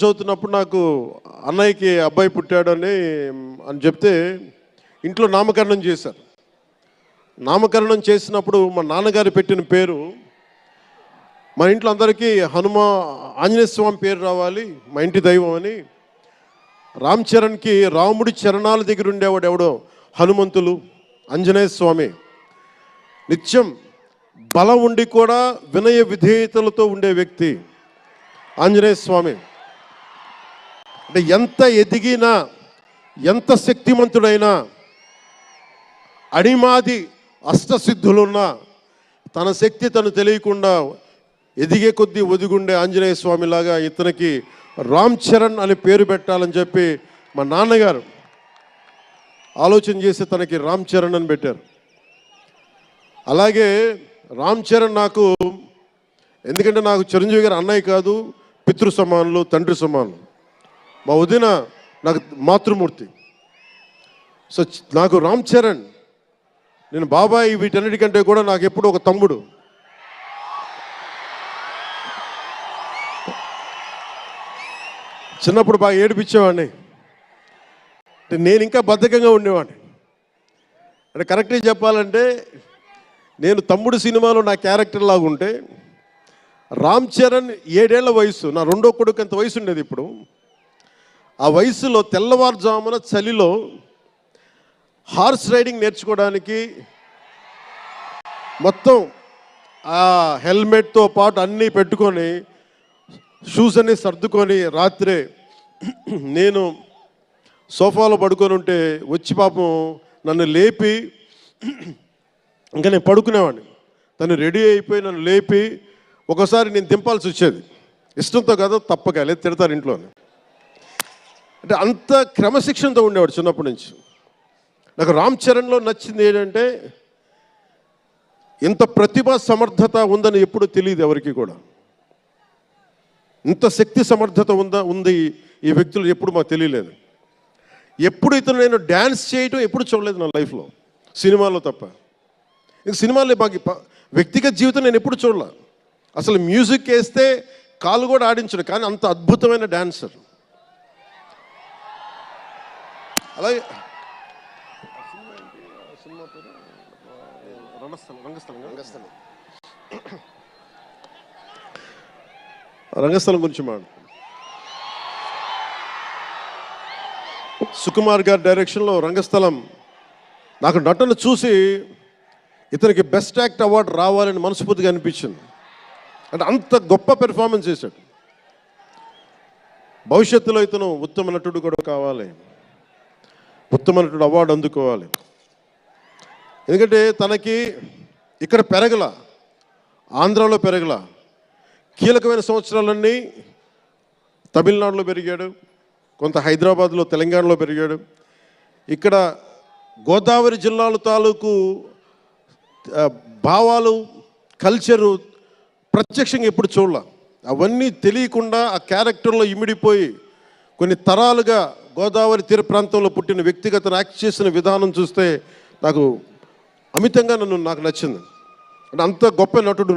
చదువుతున్నప్పుడు నాకు అన్నయ్యకి అబ్బాయి పుట్టాడని అని చెప్తే ఇంట్లో నామకరణం చేశారు. నామకరణం చేసినప్పుడు మా నాన్నగారు పెట్టిన పేరు మా ఇంట్లో అందరికీ హనుమ ఆంజనేయ స్వామి పేరు రావాలి మా ఇంటి దైవం అని. రామ్ చరణ్కి రాముడి చరణాల దగ్గర ఉండేవాడు ఎవడో? హనుమంతులు ఆంజనేయ స్వామి. నిత్యం బలం ఉండి కూడా వినయ విధేయతలతో ఉండే వ్యక్తి ఆంజనేయ స్వామి. అంటే ఎంత ఎదిగినా ఎంత శక్తిమంతుడైనా అడిమాది అష్టసిద్ధులున్నా తన శక్తి తను తెలియకుండా ఎదిగే కొద్దీ ఒదిగుండే ఆంజనేయ స్వామిలాగా ఇతనికి రామ్ చరణ్ అని పేరు పెట్టాలని చెప్పి మా నాన్నగారు ఆలోచన చేసి తనకి రామ్ చరణ్ అని పెట్టారు. అలాగే రామ్ చరణ్ నాకు ఎందుకంటే నాకు చిరంజీవి గారు అన్నయ్య కాదు పితృ సమానులు తండ్రి సమానులు. మా వదిన నాకు మాతృమూర్తి. సో నాకు రామ్ చరణ్ నేను బాబాయ్ వీటన్నిటికంటే కూడా నాకు ఎప్పుడు ఒక తమ్ముడు. చిన్నప్పుడు బాగా ఏడిపించేవాడిని. నేను ఇంకా బద్ధకంగా ఉండేవాడిని. అంటే కరెక్ట్గా చెప్పాలంటే నేను తమ్ముడు సినిమాలో నా క్యారెక్టర్ లాగుంటే ఉంటే రామ్ చరణ్ ఏడేళ్ళ వయసు నా రెండో కొడుకు అంత వయసు ఉండేది ఇప్పుడు. ఆ వయసులో తెల్లవారుజామున చలిలో హార్స్ రైడింగ్ నేర్చుకోవడానికి మొత్తం ఆ హెల్మెట్తో పాటు అన్నీ పెట్టుకొని షూస్ అన్ని సర్దుకొని రాత్రే నేను సోఫాలో పడుకొని ఉంటే వచ్చి పాపం నన్ను లేపి ఇంకా నేను పడుకునేవాడిని. తను రెడీ అయిపోయి నన్ను లేపి ఒకసారి నేను దింపాల్సి వచ్చేది. ఇష్టంతో కాదు తప్పక లేదు తిడతారు ఇంట్లోనే. అంటే అంత క్రమశిక్షణతో ఉండేవాడు చిన్నప్పటి నుంచి. నాకు రామ్ చరణ్లో నచ్చింది ఏంటంటే ఇంత ప్రతిభ సమర్థత ఉందని ఎప్పుడు తెలియదు ఎవరికి కూడా. ఇంత శక్తి సమర్థత ఉందా ఉంది ఈ వ్యక్తులు ఎప్పుడు మాకు తెలియలేదు. ఎప్పుడు ఇతను నేను డ్యాన్స్ చేయటం ఎప్పుడు చూడలేదు నా లైఫ్లో. సినిమాలో తప్ప. ఇంక సినిమాలో మాకు వ్యక్తిగత జీవితం నేను ఎప్పుడు చూడలే. అసలు మ్యూజిక్ వేస్తే కాలు కూడా ఆడించడు కానీ అంత అద్భుతమైన డాన్సర్. అలాగే రంగస్థలం రంగస్థలం రంగస్థలం రంగస్థలం గురించి మాట సుకుమార్ గారి డైరెక్షన్లో రంగస్థలం నాకు నటన చూసి ఇతనికి బెస్ట్ యాక్ట్ అవార్డు రావాలని మనస్ఫూర్తిగా అనిపించింది. అంటే అంత గొప్ప పెర్ఫార్మెన్స్ చేశాడు. భవిష్యత్తులో ఇతను ఉత్తమ నటుడు కూడా కావాలి. ఉత్తమ అవార్డు అందుకోవాలి. ఎందుకంటే తనకి ఇక్కడ పెరగల ఆంధ్రాలో పెరగల కీలకమైన సంవత్సరాలన్నీ తమిళనాడులో పెరిగాడు కొంత హైదరాబాద్లో తెలంగాణలో పెరిగాడు. ఇక్కడ గోదావరి జిల్లాల తాలూకు భావాలు కల్చరు ప్రత్యక్షంగా ఎప్పుడు చూడాల. అవన్నీ తెలియకుండా ఆ క్యారెక్టర్లో ఇమిడిపోయి కొన్ని తరాలుగా గోదావరి తీర ప్రాంతంలో పుట్టిన వ్యక్తిగత యాక్ట్ చేసిన విధానం చూస్తే నాకు అమితంగా నన్ను నాకు నచ్చింది. అంటే అంత గొప్ప నటుడు